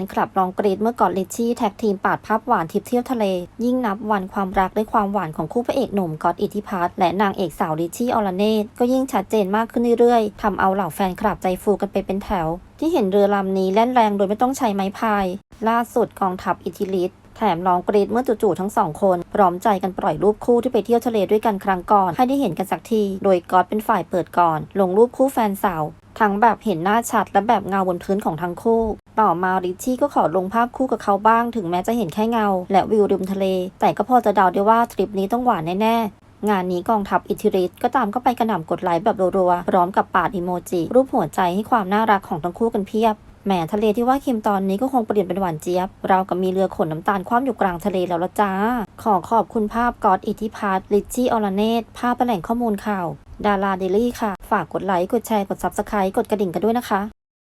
นคลับร้องกรีดเมื่อก่อนลิชชี่แท็กทีมปาดภาพหวานทริปเที่ยวทะเล ยิ่งนับวันความรักและความหวานของคู่พระเอกหนุ่มก๊อตอิทธิพัฒน์และนางเอกสาวลิชชี่ออลเนตก็ยิ่งชัดเจนมากขึ้นเรื่อยๆทำเอาเหล่าแฟนคลับใจฟูกันไปเป็นแถว ที่เห็นเรือลำนี้แล่นแรงโดยไม่ต้องใช้ไม้พาย ล่าสุดกองทัพอิทธิฤทธิแถมร้องกรีดเมื่อจู่ๆทั้งสองคน พร้อมใจกันปล่อยรูปคู่ที่ไปเที่ยวทะเลด้วยกันครั้งก่อน ให้ได้เห็นกันสักที โดยก๊อตเป็นฝ่ายเปิดก่อน ลงรูปคู่แฟนสาว ทั้งแบบเห็นหน้าชัดและแบบเงาบนพื้นของทั้งคู่ ต่อมาริชชี่ก็ขอลงภาพคู่กับเขาบ้าง ถึงแม้จะเห็นแค่เงา และวิวริมทะเล แต่ก็พอจะเดาได้ว่าทริปนี้ต้องหวานแน่ๆงานนี้กองทัพอิทธิฤทธิ์ก็ตามเข้าไปกระหน่ำกดไลค์แบบรัวๆ พร้อมกับปาดอิโมจิ รูปหัวใจให้ความน่ารักของทั้งคู่กันเพียบ แหมทะเลที่ว่าเค็มตอนนี้ก็คงเปลี่ยนเป็นหวานเจี๊ยบ เรากับมีเรือขนน้ำตาลคว่ำอยู่กลางทะเลแล้วละจ้า ขอขอบคุณภาพกอดอิทธิพัฒน์ลิชชี่ออลเนตภาพแหล่งข้อมูลข่าว ดาราเดลี่ค่ะ ฝากกดไลค์ กดแชร์ กด Subscribe กดกระดิ่งกันด้วยนะคะ